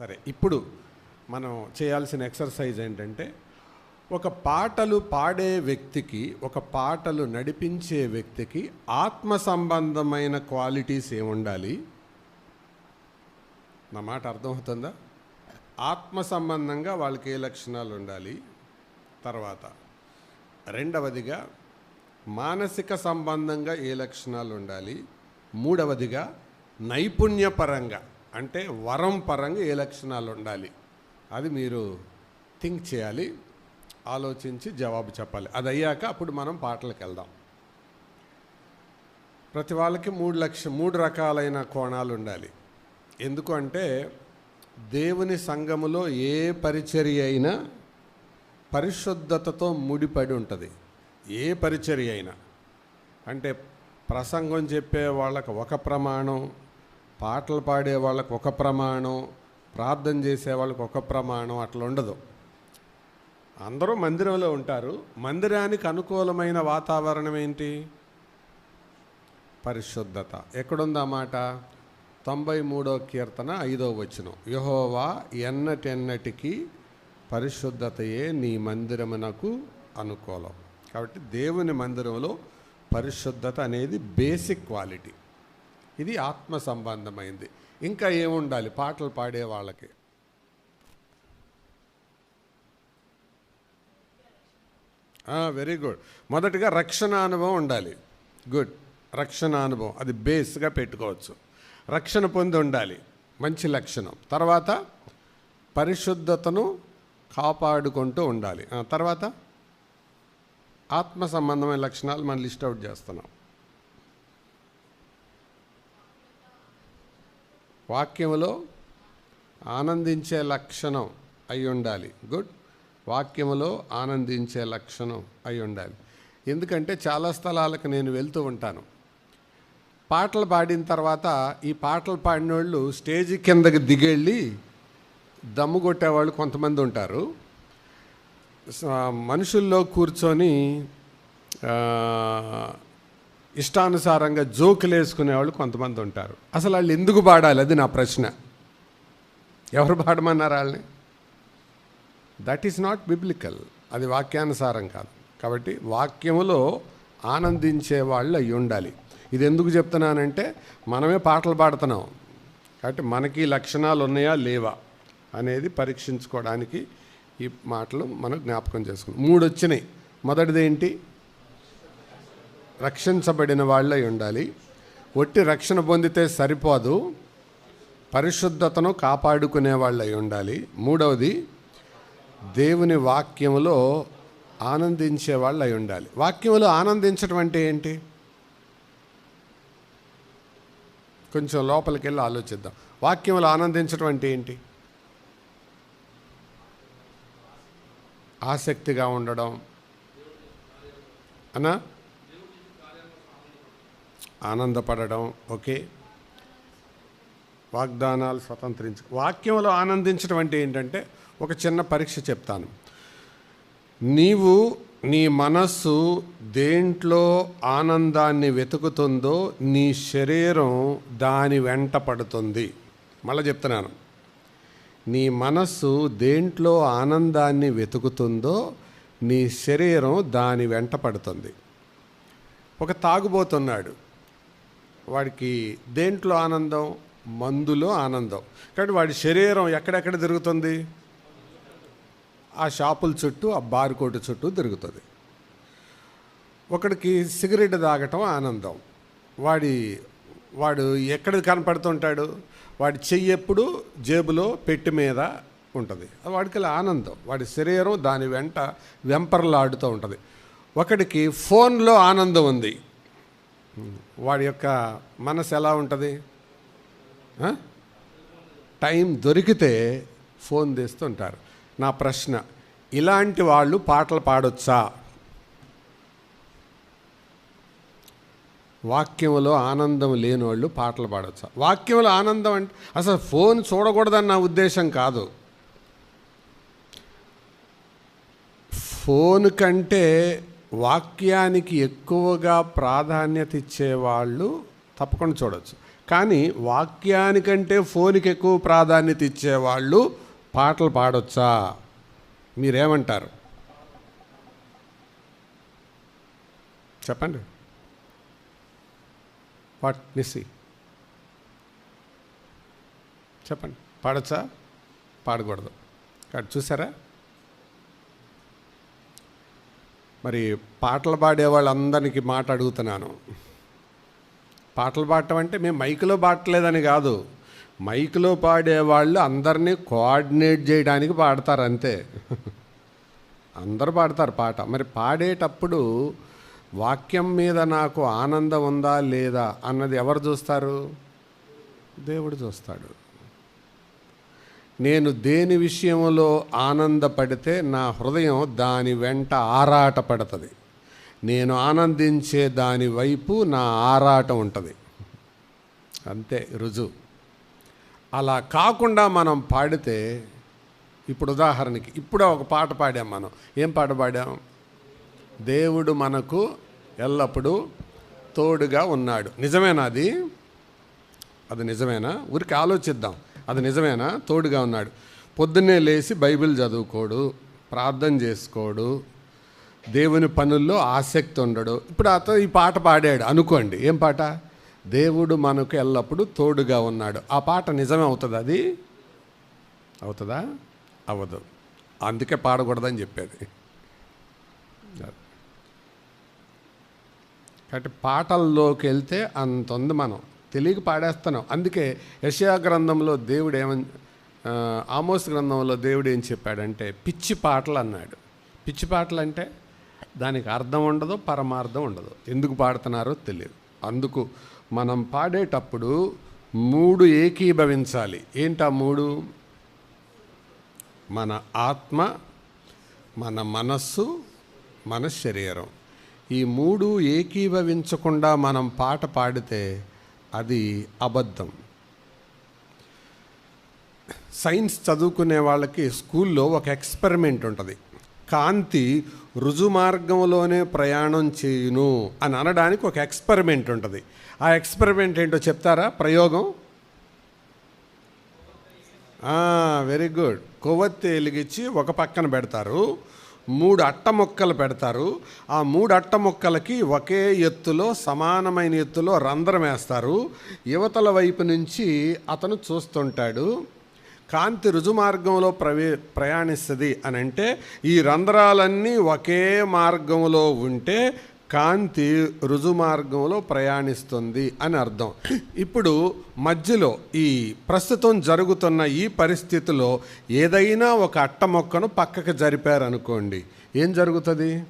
సరే ఇప్పుడు మనం చేయాల్సిన ఎక్సర్సైజ్ ఏంటంటే ఒక పాటలు పాడే వ్యక్తికి ఒక పాటలు నడిపించే వ్యక్తికి ఆత్మ సంబంధమైన క్వాలిటీస్ ఏముండాలి? నా మాట అర్థమవుతుందా? ఆత్మ సంబంధంగా వాళ్ళకి ఏ లక్షణాలు ఉండాలి? తర్వాత రెండవదిగా మానసిక సంబంధంగా ఏ లక్షణాలు ఉండాలి? మూడవదిగా నైపుణ్యపరంగా. అంటే వరం పరంగా ఏ లక్షణాలు ఉండాలి? అది మీరు థింక్ చేయాలి ఆలోచించి జవాబు చెప్పాలి. అది అయ్యాక అప్పుడు మనం పాటలకు వెళ్దాం. ప్రతి వాళ్ళకి మూడు లక్ష మూడు రకాలైన కోణాలు ఉండాలి. ఎందుకు అంటే దేవుని సంఘములో ఏ పరిచర్య అయినా పరిశుద్ధతతో ముడిపడి ఉంటుంది. ఏ పరిచర్య అయినా. అంటే ప్రసంగం చెప్పే వాళ్ళకు ఒక ప్రమాణం పాటలు పాడే వాళ్ళకు ఒక ప్రమాణం ప్రార్థన చేసే వాళ్ళకు ఒక ప్రమాణం అట్లా ఉండదు. అందరూ మందిరంలో ఉంటారు. మందిరానికి అనుకూలమైన వాతావరణం ఏంటి? పరిశుద్ధత. ఎక్కడుందా మాట? తొంభై మూడో కీర్తన ఐదో వచనం. యహోవా ఎన్నటెన్నటికి పరిశుద్ధతయే నీ మందిరమునకు అనుకూలం. కాబట్టి దేవుని మందిరంలో పరిశుద్ధత అనేది బేసిక్ క్వాలిటీ ఇది ఆత్మ సంబంధమైంది. ఇంకా ఏముండాలి? పాటలు పాడే వాళ్ళకి. వెరీ గుడ్ మొదటిగా రక్షణ అనుభవం ఉండాలి. గుడ్ రక్షణ అనుభవం. అది బేస్గా పెట్టుకోవచ్చు. రక్షణ పొంది ఉండాలి. మంచి లక్షణం. తర్వాత పరిశుద్ధతను కాపాడుకుంటూ ఉండాలి. తర్వాత ఆత్మ సంబంధమైన లక్షణాలు మనం లిస్ట్ అవుట్ చేస్తున్నాం. వాక్యములో ఆనందించే లక్షణం అయి ఉండాలి. గుడ్. వాక్యములో ఆనందించే లక్షణం అయి ఉండాలి. ఎందుకంటే చాలా స్థలాలకు నేను వెళ్తూ ఉంటాను. పాటలు పాడిన తర్వాత ఈ పాటలు పాడిన వాళ్ళు స్టేజ్ కిందకి దిగెళ్ళి దమ్ము కొట్టేవాళ్ళు కొంతమంది ఉంటారు. మనుషుల్లో కూర్చొని ఇష్టానుసారంగా జోకులు వేసుకునేవాళ్ళు కొంతమంది ఉంటారు. అసలు వాళ్ళు ఎందుకు పాడాలి? అది నా ప్రశ్న. ఎవరు పాడమన్నారు వాళ్ళని? దట్ ఈస్ నాట్ బిబ్లికల్ అది వాక్యానుసారం కాదు. కాబట్టి వాక్యములో ఆనందించే వాళ్ళు అయి ఉండాలి. ఇది ఎందుకు చెప్తున్నానంటే మనమే పాటలు పాడుతున్నాం. కాబట్టి మనకి లక్షణాలు ఉన్నాయా? లేవా? అనేది పరీక్షించుకోవడానికి ఈ మాటలు మనం జ్ఞాపకం చేసుకున్నాం మూడు వచ్చినాయి మొదటిది ఏంటి? రక్షించబడిన వాళ్ళు అయి ఉండాలి. ఒట్టి రక్షణ పొందితే సరిపోదు. పరిశుద్ధతను కాపాడుకునే వాళ్ళై ఉండాలి. మూడవది దేవుని వాక్యములో ఆనందించే వాళ్ళు అయి ఉండాలి. వాక్యములో ఆనందించడం అంటే ఏంటి? కొంచెం లోపలికి వెళ్ళి ఆలోచిద్దాం. వాక్యములు ఆనందించడం అంటే ఏంటి? ఆసక్తిగా ఉండడం. అనా? ఆనందపడడం ఓకే. వాగ్దానాలు స్వతంత్రించు వాక్యంలో ఆనందించడం అంటే ఏంటంటే ఒక చిన్న పరీక్ష చెప్తాను. నీవు నీ మనస్సు దేంట్లో ఆనందాన్ని వెతుకుతుందో నీ శరీరం దాని వెంట పడుతుంది. మళ్ళీ చెప్తున్నాను. నీ మనస్సు దేంట్లో ఆనందాన్ని వెతుకుతుందో నీ శరీరం దాని వెంట పడుతుంది. ఒక తాగుబోతున్నాడు. వాడికి దేంట్లో ఆనందం? మందులో ఆనందం. కాబట్టి వాడి శరీరం ఎక్కడెక్కడ తిరుగుతుంది? ఆ షాపుల చుట్టూ ఆ బార్ కోటు చుట్టూ తిరుగుతుంది. ఒకడికి సిగరెట్ తాగటం ఆనందం. వాడి వాడు ఎక్కడ కనపడుతుంటాడు? వాడి చెయ్యి ఎప్పుడు జేబులో పెట్టి మీద ఉంటుంది. వాడికి ఆనందం. వాడి శరీరం దాని వెంట వెంపర్లాడుతూ ఉంటుంది. ఒకడికి ఫోన్లో ఆనందం ఉంది. వాడి యొక్క మనసు ఎలా ఉంటుంది? టైం దొరికితే ఫోన్ తీస్తుంటారు. నా ప్రశ్న ఇలాంటి వాళ్ళు పాటలు పాడొచ్చా? వాక్యంలో ఆనందం లేని వాళ్ళు పాటలు పాడొచ్చా? వాక్యంలో ఆనందం అంటే అసలు ఫోన్ చూడకూడదని నా ఉద్దేశం కాదు. ఫోన్ కంటే వాక్యానికి ఎక్కువగా ప్రాధాన్యత ఇచ్చేవాళ్ళు తప్పకుండా చూడవచ్చు కానీ వాక్యానికంటే ఫోన్కి ఎక్కువ ప్రాధాన్యత ఇచ్చేవాళ్ళు పాటలు పాడొచ్చా? మీరేమంటారు? చెప్పండి. వాట్ నిస్సి చెప్పండి. పాడొచ్చా? పాడకూడదు. కాదు చూసారా? మరి పాటలు పాడే వాళ్ళందరికీ మాట అడుగుతున్నాను. పాటలు పాడటం అంటే మేము మైకులో పాడట్లేదని కాదు. మైకులో పాడేవాళ్ళు అందరినీ కోఆర్డినేట్ చేయడానికి పాడతారు అంతే. అందరూ పాడతారు పాట. మరి పాడేటప్పుడు వాక్యం మీద నాకు ఆనందం ఉందా లేదా అన్నది ఎవరు చూస్తారు? దేవుడు చూస్తాడు. నేను దేని విషయంలో ఆనందపడితే నా హృదయం దాని వెంట ఆరాట పడుతుంది. నేను ఆనందించే దాని వైపు నా ఆరాటం ఉంటుంది. అంతే రుజువు. అలా కాకుండా మనం పాడితే ఇప్పుడు ఉదాహరణకి ఇప్పుడు ఒక పాట పాడాం మనం. ఏం పాట పాడాం? దేవుడు మనకు ఎల్లప్పుడూ తోడుగా ఉన్నాడు. నిజమేనా అది? అది నిజమేనా? ఊరికి ఆలోచిద్దాం. అది నిజమేనా? తోడుగా ఉన్నాడు. పొద్దున్నే లేచి బైబిల్ చదువుకోడు ప్రార్థన చేసుకోడు దేవుని పనుల్లో ఆసక్తి ఉండడు. ఇప్పుడు అతను ఈ పాట పాడాడు అనుకోండి. ఏం పాట? దేవుడు మనకు ఎల్లప్పుడూ తోడుగా ఉన్నాడు. ఆ పాట నిజమే అవుతుంది అది? అవుతుందా? అవ్వదు. అందుకే పాడకూడదని చెప్పేది కాబట్టి పాటల్లోకి వెళ్తే అంత ఉంది మనం. తెలియక పాడేస్తున్నాం. అందుకే యషయా గ్రంథంలో దేవుడు ఏమని ఆమోస్ గ్రంథంలో దేవుడు ఏం చెప్పాడంటే పిచ్చి పాటలు అన్నాడు. పిచ్చి పాటలు అంటే దానికి అర్థం ఉండదు పరమార్థం ఉండదు. ఎందుకు పాడుతున్నారో తెలియదు. అందుకు మనం పాడేటప్పుడు మూడు ఏకీభవించాలి. ఏంటా మూడు? మన ఆత్మ మన మనస్సు మన శరీరం. ఈ మూడు ఏకీభవించకుండా మనం పాట పాడితే అది అబద్ధం. సైన్స్ చదువుకునే వాళ్ళకి స్కూల్లో ఒక ఎక్స్పెరిమెంట్ ఉంటుంది. కాంతి రుజుమార్గంలోనే ప్రయాణం చేయును అని అనడానికి ఒక ఎక్స్పెరిమెంట్ ఉంటుంది. ఆ ఎక్స్పెరిమెంట్ ఏంటో చెప్తారా? ప్రయోగం? Very good. కొవ్వొత్తి వెలిగించి ఒక పక్కన పెడతారు. మూడు అట్ట మొక్కలు పెడతారు. ఆ మూడు అట్ట మొక్కలకి ఒకే ఎత్తులో సమానమైన ఎత్తులో రంధ్రం వేస్తారు. యువతల వైపు నుంచి అతను చూస్తుంటాడు. కాంతి రుజుమార్గంలో ప్రవే ప్రయాణిస్తుంది అని అంటే ఈ రంధ్రాలన్నీ ఒకే మార్గంలో ఉంటే కాంతి రుజుమార్గంలో ప్రయాణిస్తుంది అని అర్థం. ఇప్పుడు మధ్యలో ఈ ప్రస్తుతం జరుగుతున్న ఈ పరిస్థితిలో ఏదైనా ఒక అట్ట మొక్కను పక్కకు జరిపారనుకోండి ఏం జరుగుతుంది?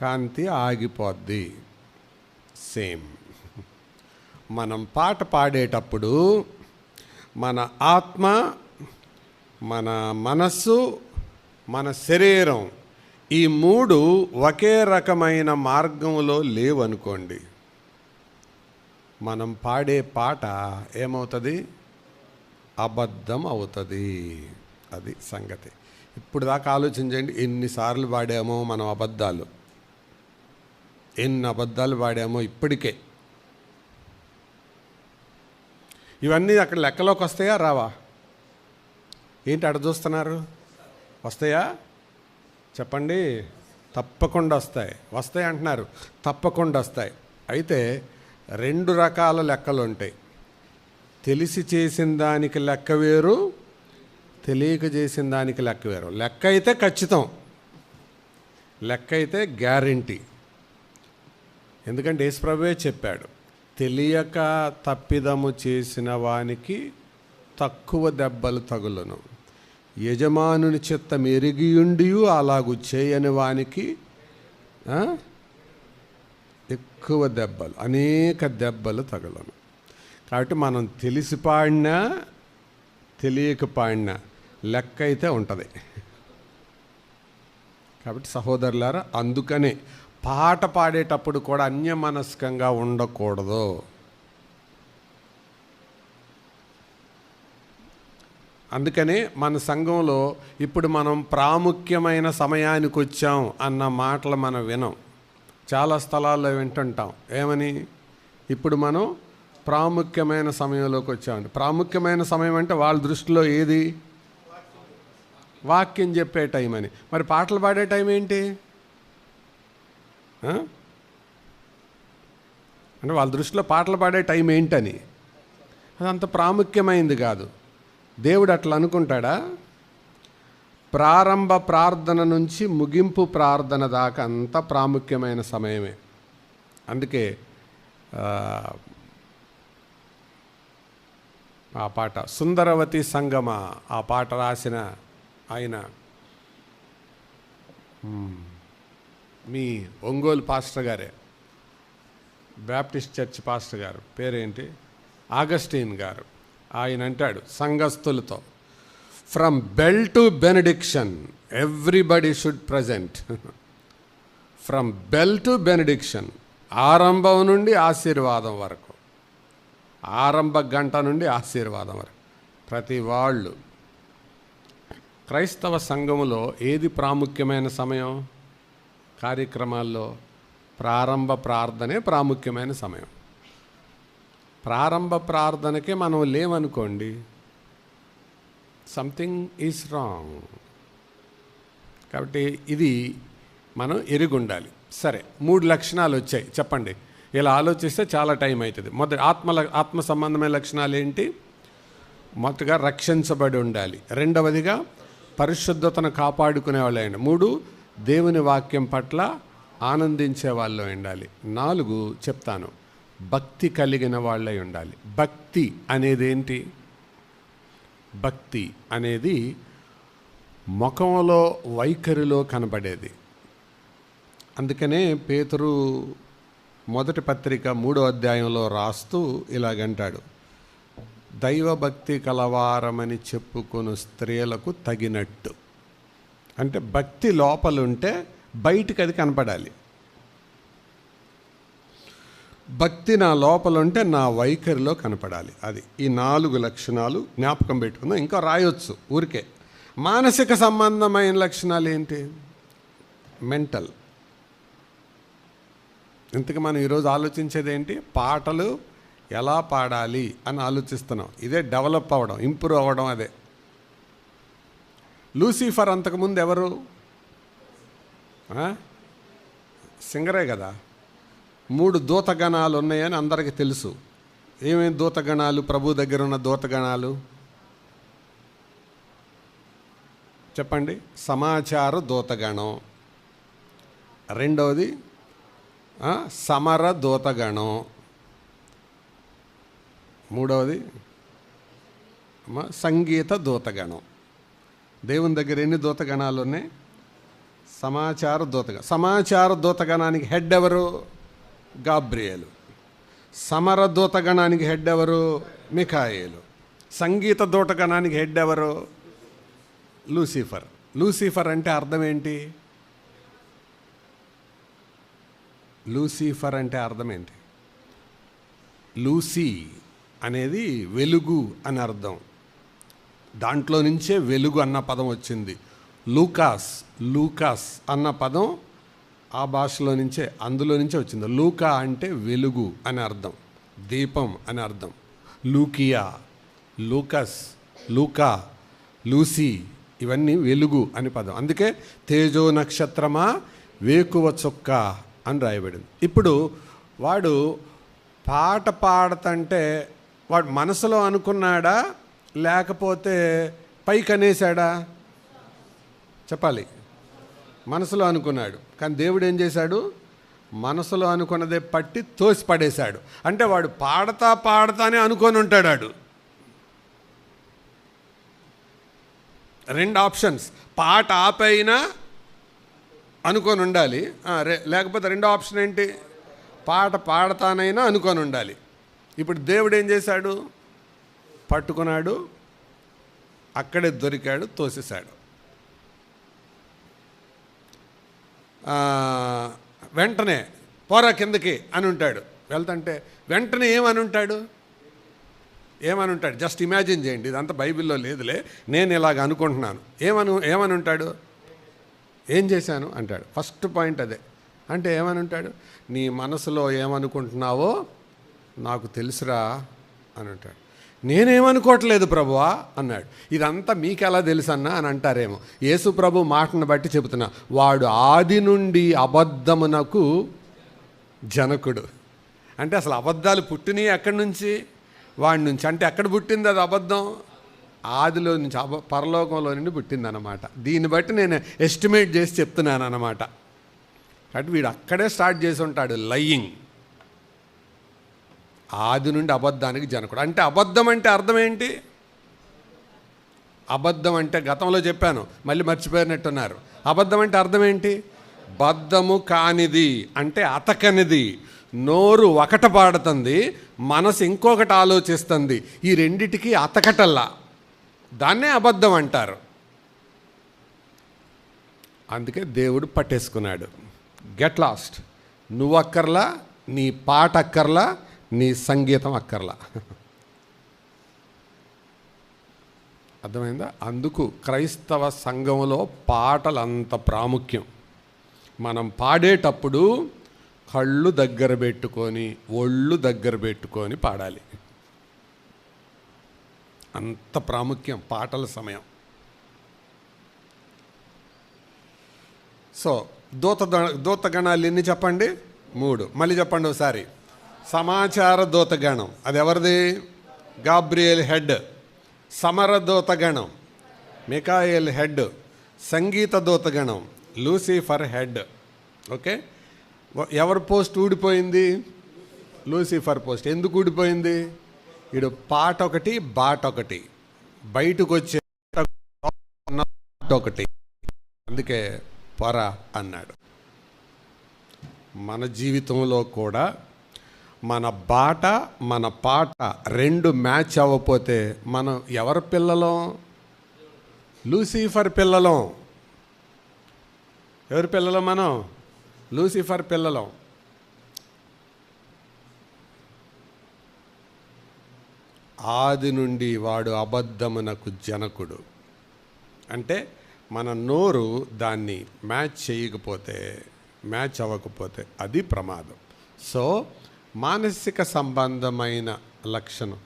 కాంతి ఆగిపోద్ది. సేమ్. మనం పాట పాడేటప్పుడు మన ఆత్మ మన మనస్సు మన శరీరం ఈ మూడు ఒకే రకమైన మార్గంలో లేవనుకోండి మనం పాడే పాట ఏమవుతుంది? అబద్ధం అవుతుంది అది సంగతి. ఇప్పుడు దాకా ఆలోచించండి ఎన్నిసార్లు పాడామో మనం అబద్ధాలు. ఎన్ని అబద్ధాలు పాడామో ఇప్పటికే. ఇవన్నీ అక్కడ లెక్కలోకి వస్తాయా? రావా? ఏంటి అడ చూస్తున్నారు? వస్తాయా? చెప్పండి? తప్పకుండా వస్తాయి. వస్తాయి అంటున్నారు. తప్పకుండా వస్తాయి. అయితే రెండు రకాల లెక్కలు ఉంటాయి. తెలిసి చేసిన దానికి లెక్క వేరు తెలియక చేసిన దానికి లెక్క వేరు. లెక్క అయితే ఖచ్చితం. లెక్క అయితే గ్యారంటీ. ఎందుకంటే యేసుప్రభువే చెప్పాడు తెలియక తప్పిదము చేసిన వానికి తక్కువ దెబ్బలు తగులును. యజమానుని చిత్తం ఎరిగియుండి అలాగు చేయని వానికి ఎక్కువ దెబ్బలు అనేక దెబ్బలు తగలను. కాబట్టి మనం తెలిసి పాడినా తెలియక పాడినా లెక్క అయితే ఉంటుంది. కాబట్టి సహోదరులారా అందుకనే పాట పాడేటప్పుడు కూడా అన్యమనస్కంగా ఉండకూడదు. అందుకనే మన సంఘంలో ఇప్పుడు మనం ప్రాముఖ్యమైన సమయానికి వచ్చాం అన్న మాటలు మనం వినం. చాలా స్థలాల్లో వింటుంటాం. ఏమని? ఇప్పుడు మనం ప్రాముఖ్యమైన సమయంలోకి వచ్చామండి ప్రాముఖ్యమైన సమయం అంటే వాళ్ళ దృష్టిలో ఏది? వాక్యం చెప్పే టైం అని. మరి పాటలు పాడే టైం ఏంటి? అంటే వాళ్ళ దృష్టిలో పాటలు పాడే టైం ఏంటని. అది అంత ప్రాముఖ్యమైంది కాదు. దేవుడు అట్లా అనుకుంటాడా? ప్రారంభ ప్రార్థన నుంచి ముగింపు ప్రార్థన దాకా అంత ప్రాముఖ్యమైన సమయమే. అందుకే ఆ, పాట సుందరవతి సంగమ ఆ పాట రాసిన ఆయన మీ ఒంగోలు పాస్టర్ గారే. బ్యాప్టిస్ట్ చర్చ్ పాస్టర్ గారు. పేరేంటి? ఆగస్టీన్ గారు. ఆయన అంటాడు సంఘస్థులతో. From bell to benediction everybody should present from bell to benediction ఆరంభం నుండి ఆశీర్వాదం వరకు. ఆరంభ గంట నుండి ఆశీర్వాదం వరకు. ప్రతి వాళ్ళు. క్రైస్తవ సంఘములో ఏది ప్రాముఖ్యమైన సమయం? కార్యక్రమాల్లో ప్రారంభ ప్రార్థనే ప్రాముఖ్యమైన సమయం. ప్రారంభ ప్రార్థనకే మనం లేమనుకోండి సంథింగ్ ఈజ్ రాంగ్ కాబట్టి ఇది మనం ఎరుగుండాలి. సరే మూడు లక్షణాలు వచ్చాయి. చెప్పండి. ఇలా ఆలోచిస్తే చాలా టైం అవుతుంది మొదటి ఆత్మ ఆత్మ సంబంధమైన లక్షణాలు ఏంటి? మొదటగా రక్షించబడి ఉండాలి. రెండవదిగా పరిశుద్ధతను కాపాడుకునే వాళ్ళు అయ్యండి మూడు దేవుని వాక్యం పట్ల ఆనందించే వాళ్ళు ఉండాలి. నాలుగు చెప్తాను. భక్తి కలిగిన వాళ్ళై ఉండాలి. భక్తి అనేది ఏంటి భక్తి అనేది ముఖంలో వైఖరిలో కనబడేది. అందుకనే పేతురు మొదటి పత్రిక మూడో అధ్యాయంలో రాస్తూ ఇలాగంటాడు. దైవభక్తి కలవారమని చెప్పుకుని స్త్రీలకు తగినట్టు. అంటే భక్తి లోపలుంటే బయటికి అది కనపడాలి. భక్తి నా లోపలుంటే నా వైఖరిలో కనపడాలి. అది ఈ నాలుగు లక్షణాలు జ్ఞాపకం పెట్టుకుందాం. ఇంకా రాయొచ్చు ఊరికే. మానసిక సంబంధమైన లక్షణాలు ఏంటి? మెంటల్. ఇంతకు మనం ఈరోజు ఆలోచించేది ఏంటి? పాటలు ఎలా పాడాలి అని ఆలోచిస్తున్నాం. ఇదే డెవలప్ అవ్వడం ఇంప్రూవ్ అవ్వడం అదే. లూసిఫర్ అంతకుముందు ఎవరు? సింగరే కదా. మూడు దూతగణాలు ఉన్నాయని అందరికీ తెలుసు. ఏమేమి దూతగణాలు? ప్రభు దగ్గర ఉన్న దూతగణాలు? చెప్పండి. సమాచార దూతగణం. రెండవది సమర దూతగణం. మూడవది సంగీత దూతగణం. దేవుని దగ్గర ఎన్ని దూతగణాలు ఉన్నాయి సమాచార దూతగ సమాచార దూతగణానికి హెడ్ ఎవరు? గాబ్రియేలు. సమర దూతగణానికి హెడ్ ఎవరు మిఖాయేలు. సంగీత దూతగణానికి హెడ్ ఎవరు లూసిఫర్. లూసిఫర్ అంటే అర్థం ఏంటి? లూసిఫర్ అంటే అర్థం ఏంటి? లూసీ అనేది వెలుగు అని అర్థం. దాంట్లో నుంచే వెలుగు అన్న పదం వచ్చింది. లూకాస్ లూకాస్ అన్న పదం ఆ భాషలో నుంచే అందులో నుంచే వచ్చింది. లూకా అంటే వెలుగు అని అర్థం దీపం అని అర్థం. లూకియా లూకస్ లూకా లూసీ ఇవన్నీ వెలుగు అని పదం. అందుకే తేజో నక్షత్రమా వేకువ చొక్క అని రాయబడింది. ఇప్పుడు వాడు పాట పాడతంటే వాడు మనసులో అనుకున్నాడా లేకపోతే పైకి అనేసాడా చెప్పాలి. మనసులో అనుకున్నాడు. కానీ దేవుడు ఏం చేశాడు? మనసులో అనుకున్నదే పట్టి తోసి పడేశాడు. అంటే వాడు పాడతా పాడతానే అనుకొని ఉంటాడు రెండు ఆప్షన్స్. పాట ఆపైనా అనుకొని ఉండాలి. లేకపోతే రెండో ఆప్షన్ ఏంటి? పాట పాడతానైనా అనుకొని ఉండాలి. ఇప్పుడు దేవుడు ఏం చేశాడు? పట్టుకున్నాడు. అక్కడే దొరికాడు తోసేశాడు ఆ, వెంటనే పోరా కిందకి అని ఉంటాడు. వెళ్తుంటే వెంటనే ఏమని ఉంటాడు ఏమని ఉంటాడు జస్ట్ ఇమాజిన్ చేయండి ఇదంతా బైబిల్లో లేదులే నేను ఇలాగ అనుకుంటున్నాను. ఏమను ఏమని ఉంటాడు ఏం చేశాను? అంటాడు. ఫస్ట్ పాయింట్ అదే. అంటే ఏమని ఉంటాడు నీ మనసులో ఏమనుకుంటున్నావో నాకు తెలుసురా అని ఉంటాడు. నేనేమనుకోవట్లేదు ప్రభువా అన్నాడు. ఇదంతా మీకు ఎలా తెలుసు అన్నా అని అంటారేమో. యేసు ప్రభు మాటను బట్టి చెబుతున్నా వాడు ఆది నుండి అబద్ధమునకు జనకుడు. అంటే అసలు అబద్ధాలు పుట్టినవి ఎక్కడి నుంచి? వాడి నుంచి. అంటే ఎక్కడ పుట్టింది అది అబద్ధం? ఆదిలో నుంచి అబ పరలోకంలో నుండి పుట్టిందన్నమాట. దీన్ని బట్టి నేను ఎస్టిమేట్ చేసి చెప్తున్నాను అన్నమాట కాబట్టి వీడు అక్కడే స్టార్ట్ చేసి ఉంటాడు లయ్యింగ్. ఆది నుండి అబద్ధానికి జనకుడు. అంటే అబద్ధం అంటే అర్థం ఏంటి? అబద్ధం అంటే గతంలో చెప్పాను మళ్ళీ మర్చిపోయినట్టున్నారు. అబద్ధం అంటే అర్థం ఏంటి? బద్ధము కానిది అంటే అతకనిది. నోరు ఒకట పాడుతుంది మనసు ఇంకొకటి ఆలోచిస్తుంది. ఈ రెండిటికి అతకటల్లా. దాన్నే అబద్ధం అంటారు. అందుకే దేవుడు పట్టేసుకున్నాడు. Get lost. నువ్వు అక్కర్లా నీ పాట అక్కర్లా నీ సంగీతం అక్కర్లా. అర్థమైందా? అందుకు క్రైస్తవ సంఘంలో పాటలు అంత ప్రాముఖ్యం. మనం పాడేటప్పుడు కళ్ళు దగ్గర పెట్టుకొని ఒళ్ళు దగ్గర పెట్టుకొని పాడాలి. అంత ప్రాముఖ్యం పాటల సమయం. సో దూత దూతగణాలు ఎన్ని చెప్పండి? మూడు. మళ్ళీ చెప్పండి ఒకసారి. సమాచార దూతగణం అది ఎవరిది గాబ్రియల్ హెడ్. సమర దూతగణం మికాయల్ హెడ్. సంగీత దూతగణం లూసిఫర్ హెడ్. ఓకే? ఎవరి పోస్ట్ ఊడిపోయింది? Lucifer post. ఎందుకు ఊడిపోయింది? ఇడు పాట ఒకటి బాట ఒకటి బయటకు వచ్చే ఒకటి అందుకే పొర అన్నాడు. మన జీవితంలో కూడా మన బాట మన పాట రెండు మ్యాచ్ అవ్వకపోతే మనం ఎవరి పిల్లలం? లూసిఫర్ పిల్లలం. ఎవరి పిల్లలం మనం? లూసిఫర్ పిల్లలం. ఆది నుండి వాడు అబద్ధమునకు జనకుడు. అంటే మన నోరు దాన్ని మ్యాచ్ చేయకపోతే మ్యాచ్ అవ్వకపోతే అది ప్రమాదం. సో మానసిక సంబంధమైన లక్షణం.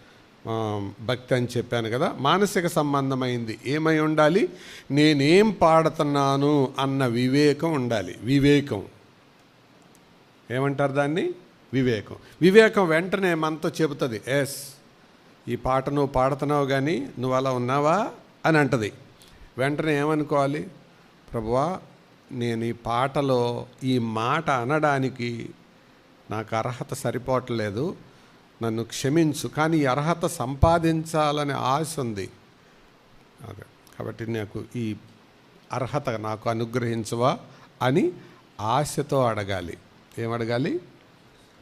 భక్తి అని చెప్పాను కదా మానసిక సంబంధమైంది. ఏమై ఉండాలి? నేనేం పాడుతున్నాను అన్న వివేకం ఉండాలి. వివేకం. ఏమంటారు దాన్ని? వివేకం. వివేకం వెంటనే మనతో చెబుతుంది. ఎస్ ఈ పాట నువ్వు పాడుతున్నావు కానీ నువ్వు అలా ఉన్నావా అని అంటది. వెంటనే ఏమనుకోవాలి? ప్రభువా నేను ఈ పాటలో ఈ మాట అనడానికి నాకు అర్హత సరిపోవట్లేదు నన్ను క్షమించు కానీ ఈ అర్హత సంపాదించాలనే ఆశ ఉంది. అదే కాబట్టి నాకు ఈ అర్హత నాకు అనుగ్రహించవా అని ఆశతో అడగాలి. ఏమడగాలి?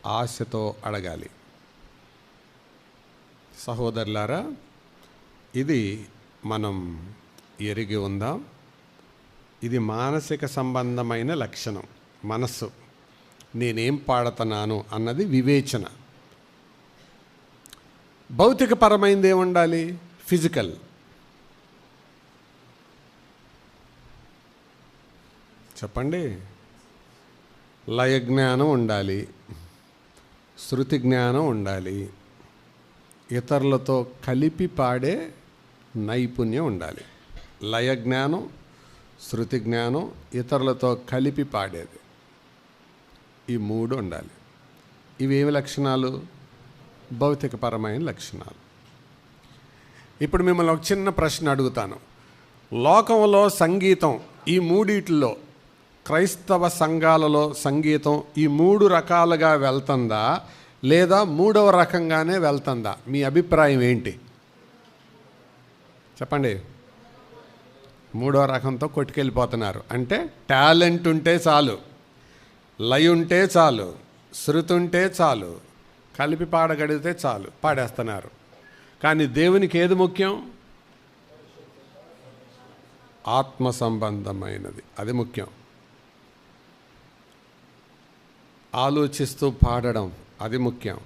ఆశతో అడగాలి. సహోదరులారా ఇది మనం ఎరిగి ఉందాం. ఇది మానసిక సంబంధమైన లక్షణం మనస్సు. నేనేం పాడుతున్నాను అన్నది వివేచన. భౌతికపరమైనది ఏముండాలి? ఫిజికల్. చెప్పండి. లయ జ్ఞానం ఉండాలి. శృతి జ్ఞానం ఉండాలి. ఇతరులతో కలిపి పాడే నైపుణ్యం ఉండాలి. లయ జ్ఞానం శృతి జ్ఞానం ఇతరులతో కలిపి పాడేది. ఈ మూడు ఉండాలి. ఇవేమి లక్షణాలు? భౌతికపరమైన లక్షణాలు. ఇప్పుడు మిమ్మల్ని ఒక చిన్న ప్రశ్న అడుగుతాను. లోకంలో సంగీతం ఈ మూడిట్లో క్రైస్తవ సంఘాలలో సంగీతం ఈ మూడు రకాలుగా వెళ్తుందా? లేదా మూడవ రకంగానే వెళ్తుందా? మీ అభిప్రాయం ఏంటి? చెప్పండి. మూడవ రకంతో కొట్టుకెళ్ళిపోతున్నారు. అంటే టాలెంట్ ఉంటే చాలు. లయ ఉంటే చాలు శృతి ఉంటే చాలు కలిపి పాడగడిగితే చాలు పాడేస్తున్నారు. కానీ దేవునికి ఏది ముఖ్యం? ఆత్మ సంబంధమైనది. అది ముఖ్యం. ఆలోచిస్తూ పాడడం అది ముఖ్యం.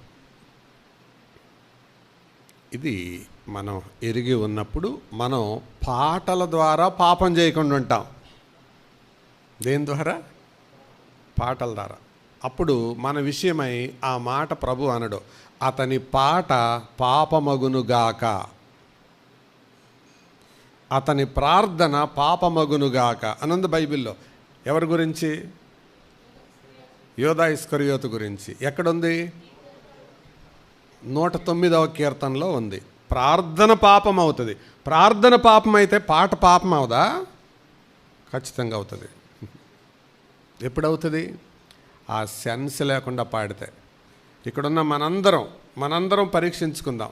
ఇది మనం ఎరిగి ఉన్నప్పుడు మనం పాటల ద్వారా పాపం చేయకుండా ఉంటాం. దేని ద్వారా? పాటల ద్వారా. అప్పుడు మన విషయమై ఆ మాట ప్రభు అనడు. అతని పాట పాపమగునుగాక అతని ప్రార్థన పాపమగునుగాక అనంద బైబిల్లో. ఎవరి గురించి? యోధా ఇస్కరియోత గురించి. ఎక్కడుంది? నూట తొమ్మిదవ కీర్తనలో ఉంది. ప్రార్థన పాపం అవుతుంది. ప్రార్థన పాపం అయితే పాట పాపం అవుదా? ఖచ్చితంగా అవుతుంది. ఎప్పుడవుతుంది? ఆ సెన్స్ లేకుండా పాడితే. ఇక్కడున్న మనందరం మనందరం పరీక్షించుకుందాం.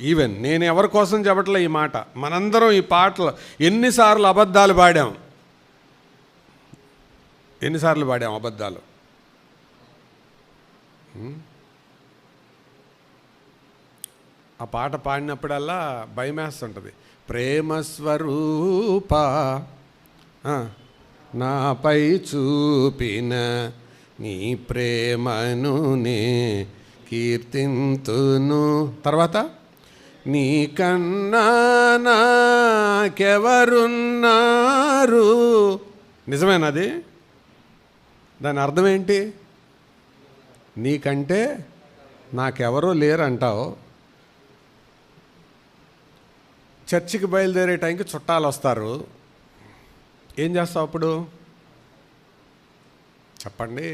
ఈవెన్ నేను ఎవరి కోసం చెప్పట్లే ఈ మాట? మనందరం ఈ పాటలు ఎన్నిసార్లు అబద్ధాలు పాడాం? ఎన్నిసార్లు పాడాం అబద్ధాలు? ఆ పాట పాడినప్పుడల్లా భయమేస్తుంటుంది. ప్రేమ స్వరూప నాపై చూపిన నీ ప్రేమను నే కీర్తింతును. తర్వాత? నీ కన్నా నాకెవరున్నారు? నిజమేనది దాని అర్థం ఏంటి నీకంటే నాకెవరో లేరు అంటావు చర్చికి బయలుదేరే టైంకి చుట్టాలు వస్తారు ఏం చేస్తావు అప్పుడు? చెప్పండి.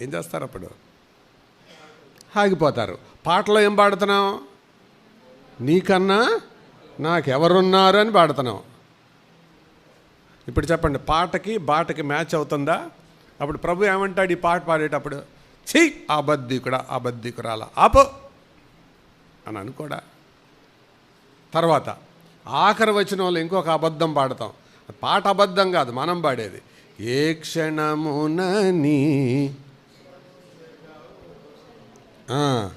ఏం చేస్తారు అప్పుడు? ఆగిపోతారు. పాటలో ఏం పాడుతున్నావు? నీకన్నా నాకెవరున్నారు అని పాడుతున్నావు. ఇప్పుడు చెప్పండి పాటకి బాటకి మ్యాచ్ అవుతుందా? అప్పుడు ప్రభు ఏమంటాడు ఈ పాట పాడేటప్పుడు? ఛీ అబద్ధికుడా అబద్ధికురాల ఆపో! అని అనుకోడా. తర్వాత ఆఖరి వచ్చిన వాళ్ళు ఇంకొక అబద్ధం పాడతాం. పాట అబద్ధం కాదు మనం పాడేది. ఏ క్షణమునని ఆ,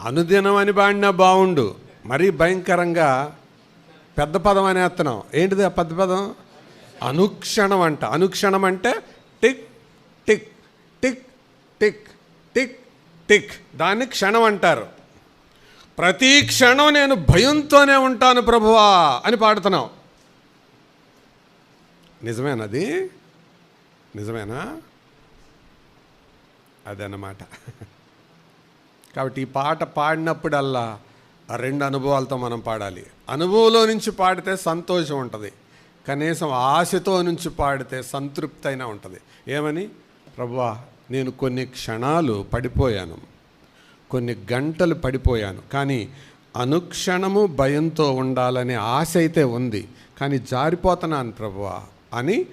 అనుదినం అని పాడినా బాగుండు మరీ భయంకరంగా పెద్ద పదం అనేస్తున్నాం ఏంటిది ఆ పెద్ద పదం? అనుక్షణం అంట. అనుక్షణం అంటే tick tick tick tick tick tick. దాన్ని క్షణం అంటారు. ప్రతి క్షణం నేను భయంతోనే ఉంటాను ప్రభువా అని పాడుతున్నావు నిజమేనది నిజమేనా? అదన్నమాట. కాబట్టి ఈ పాట పాడినప్పుడల్లా ఆ రెండు అనుభవాలతో మనం పాడాలి. అనుభవంలో నుంచి పాడితే సంతోషం ఉంటుంది. కనీసం ఆశతో నుంచి పాడితే సంతృప్తి అయినా ఉంటుంది. ఏమని? ప్రభువా నేను కొన్ని క్షణాలు పడిపోయాను. కొన్ని గంటలు పడిపోయాను. కానీ అనుక్షణము భయంతో ఉండాలనే ఆశ అయితే ఉంది. కానీ జారిపోతున్నాను ప్రభువా అని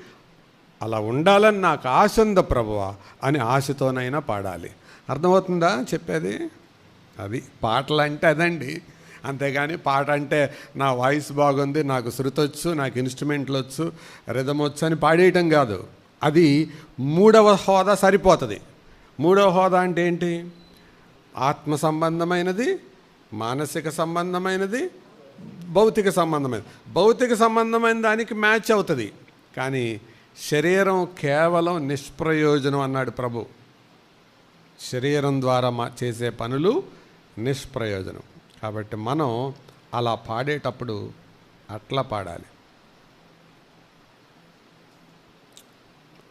అలా ఉండాలని నాకు ఆశ ఉంది ప్రభువా అని ఆశతోనైనా పాడాలి. అర్థమవుతుందా చెప్పేది? అది పాటలు అంటే అదండి. అంతేగాని పాట అంటే నా వాయిస్ బాగుంది నాకు శృతి వచ్చు నాకు ఇన్స్ట్రుమెంట్లు వచ్చు రిధం వచ్చు అని పాడేయటం కాదు. అది మూడవ హోదా సరిపోతుంది. మూడవ హోదా అంటే ఏంటి? ఆత్మ సంబంధమైనది మానసిక సంబంధమైనది భౌతిక సంబంధమైనది. భౌతిక సంబంధమైన దానికి మ్యాచ్ అవుతుంది. కానీ శరీరం కేవలం నిష్ప్రయోజనం అన్నాడు ప్రభు. శరీరం ద్వారా మా చేసే పనులు నిష్ప్రయోజనం. కాబట్టి మనం అలా పాడేటప్పుడు అట్లా పాడాలి.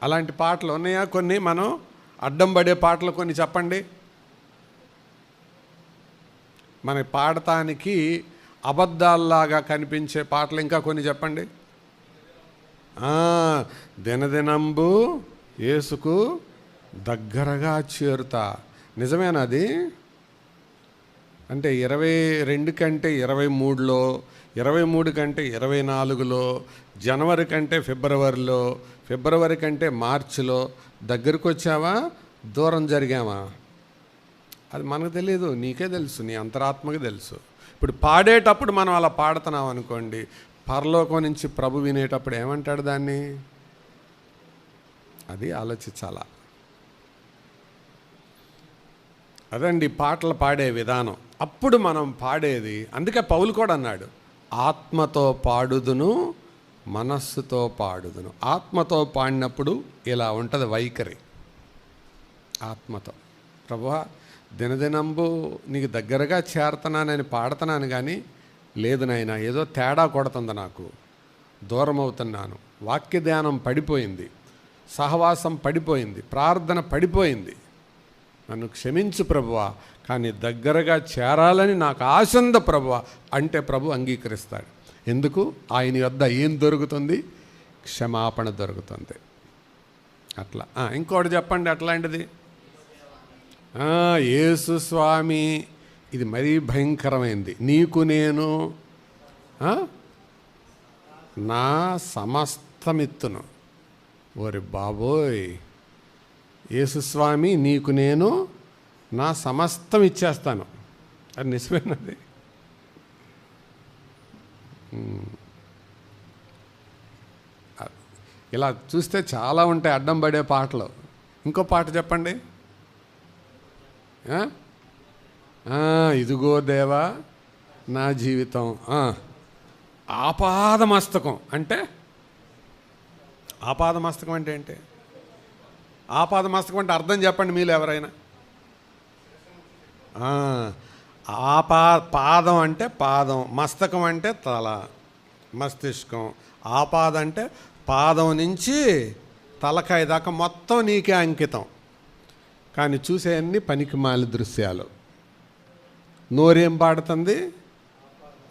అలాంటి పాటలు ఉన్నాయా కొన్ని? మనం అడ్డం పడే పాటలు కొన్ని చెప్పండి. మన పాడటానికి అబద్ధాల్లాగా కనిపించే పాటలు ఇంకా కొన్ని చెప్పండి. దినదినంబు యేసుకు దగ్గరగా చేరుతా. నిజమేనా అది? అంటే ఇరవై రెండు కంటే ఇరవై మూడులో ఇరవై మూడు కంటే ఇరవై నాలుగులో జనవరి కంటే ఫిబ్రవరిలో ఫిబ్రవరి కంటే మార్చిలో దగ్గరకు వచ్చావా దూరం జరిగామా అది మనకు తెలియదు నీకే తెలుసు నీ అంతరాత్మకు తెలుసు. ఇప్పుడు పాడేటప్పుడు మనం అలా పాడుతున్నాం అనుకోండి పరలోకం నుంచి ప్రభు వినేటప్పుడు ఏమంటాడు దాన్ని? అది ఆలోచించాలా? అదండి పాటలు పాడే విధానం. అప్పుడు మనం పాడేది అందుకే పౌలు కూడా అన్నాడు ఆత్మతో పాడుదును మనస్సుతో పాడుదును. ఆత్మతో పాడినప్పుడు ఇలా ఉంటుంది వైఖరి. ఆత్మతో. ప్రభువా దినదినంబు నీకు దగ్గరగా చేరుతున్నానని పాడుతున్నాను కానీ లేదు నాయన ఏదో తేడా కొడుతుంది నాకు. దూరం అవుతున్నాను వాక్య ధ్యానం పడిపోయింది. సహవాసం పడిపోయింది. ప్రార్థన పడిపోయింది. నన్ను క్షమించు ప్రభువా కానీ దగ్గరగా చేరాలని నాకు ఆశంద ప్రభువ అంటే ప్రభు అంగీకరిస్తాడు. ఎందుకు? ఆయన వద్ద ఏం దొరుకుతుంది? క్షమాపణ దొరుకుతుంది. అట్లా. ఇంకోటి చెప్పండి అట్లాంటిది. యేసు స్వామి ఇది మరీ భయంకరమైంది. నీకు నేను నా సమస్తమిత్తును. ఓరి బాబోయ్! యేసుస్వామి నీకు నేను నా సమస్తం ఇచ్చేస్తాను. అది నిజమైనది. ఇలా చూస్తే చాలా ఉంటాయి అడ్డం పడే పాటలు. ఇంకో పాట చెప్పండి. ఇదిగో దేవా నా జీవితం. ఆపాదమస్తకం. అంటే? ఆపాదమస్తకం అంటే ఏంటి? ఆపాదమస్తకం అంటే అర్థం చెప్పండి మీరు ఎవరైనా. ఆపా పాదం అంటే పాదం మస్తకం అంటే తల మస్తిష్కం. ఆపాద అంటే పాదం నుంచి తలకాయ దాకా మొత్తం నీకే అంకితం. కానీ చూసేయన్ని పనికి మాలి దృశ్యాలు. నోరేం పాడుతుంది?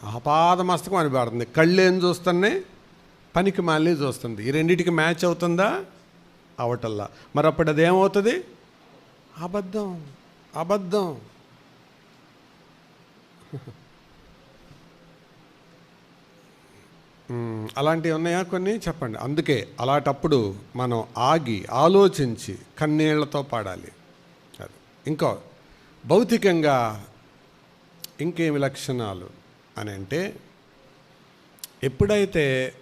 ఆపాదమస్తకం అని పాడుతుంది. కళ్ళు ఏం చూస్తున్నాయి? పనికి మాలి చూస్తుంది. ఈ రెండింటికి మ్యాచ్ అవుతుందా? అవటల్లా. మరి అప్పుడు అదేమవుతుంది? అబద్ధం. అబద్ధం. అలాంటివి ఉన్నాయా కొన్ని? చెప్పండి. అందుకే అలాంటప్పుడు మనం ఆగి ఆలోచించి కన్నీళ్ళతో పాడాలి. అది. ఇంకో భౌతికంగా ఇంకేమి లక్షణాలు అని అంటే ఎప్పుడైతే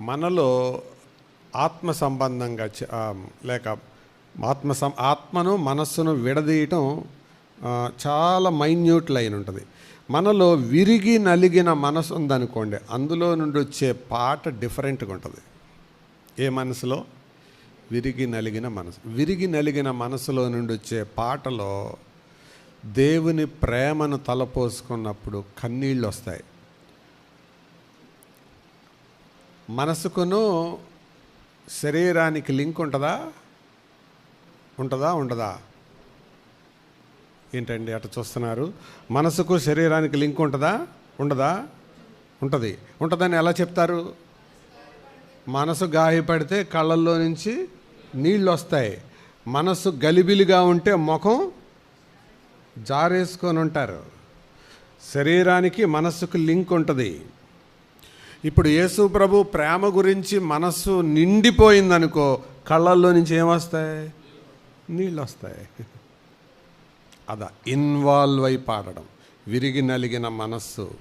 మనలో ఆత్మ సంబంధంగా లేక ఆత్మ సం ఆత్మను మనస్సును విడదీయటం చాలా మైన్యూట్ లైన్ ఉంటుంది. మనలో విరిగి నలిగిన మనసు ఉందనుకోండి అందులో నుండి వచ్చే పాట డిఫరెంట్గా ఉంటుంది. ఏ మనసులో? విరిగి నలిగిన మనసు విరిగి నలిగిన మనసులో నుండి వచ్చే పాటలో దేవుని ప్రేమను తలపోసుకున్నప్పుడు కన్నీళ్ళు వస్తాయి. మనసుకును శరీరానికి లింక్ ఉంటుందా? ఉంటుందా? ఉండదా? ఏంటండి అట్లా చూస్తున్నారు? మనసుకు శరీరానికి లింక్ ఉంటుందా? ఉండదా? ఉంటుంది. ఉంటుందని ఎలా చెప్తారు? మనసు గాయపడితే కళ్ళల్లో నుంచి నీళ్ళు వస్తాయి. మనసు గలిబిలిగా ఉంటే ముఖం జారేసుకొని ఉంటారు. శరీరానికి మనస్సుకు లింక్ ఉంటుంది. ఇప్పుడు యేసు ప్రభు ప్రేమ గురించి మనస్సు నిండిపోయిందనుకో కళ్ళల్లో నుంచి ఏమొస్తాయి నీళ్ళు వస్తాయి. అదా ఇన్వాల్వ్ అయి పాడడం. విరిగి నలిగిన మనస్సు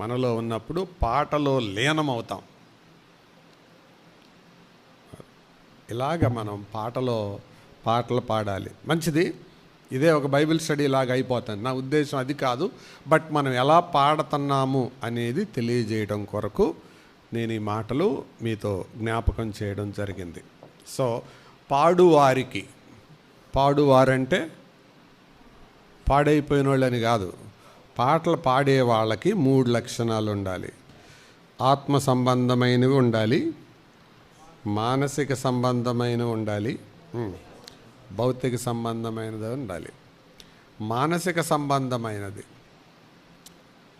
మనలో ఉన్నప్పుడు పాటలో లీనమవుతాం. ఇలాగ మనం పాటలో పాటలు పాడాలి. మంచిది? ఇదే ఒక బైబిల్ స్టడీ లాగా అయిపోతుంది. నా ఉద్దేశం అది కాదు. బట్ మనం ఎలా పాడుతున్నాము అనేది తెలియజేయడం కొరకు నేను ఈ మాటలు మీతో జ్ఞాపకం చేయడం జరిగింది. సో పాడువారికి పాడువారంటే పాడైపోయిన వాళ్ళని కాదు. పాటలు పాడే వాళ్ళకి మూడు లక్షణాలు ఉండాలి. ఆత్మ సంబంధమైనవి ఉండాలి. మానసిక సంబంధమైనవి ఉండాలి. భౌతిక సంబంధమైనది ఉండాలి. మానసిక సంబంధమైనది.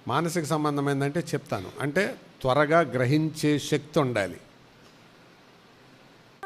మానసిక సంబంధమైనది అంటే చెప్తాను. అంటే త్వరగా గ్రహించే శక్తి ఉండాలి.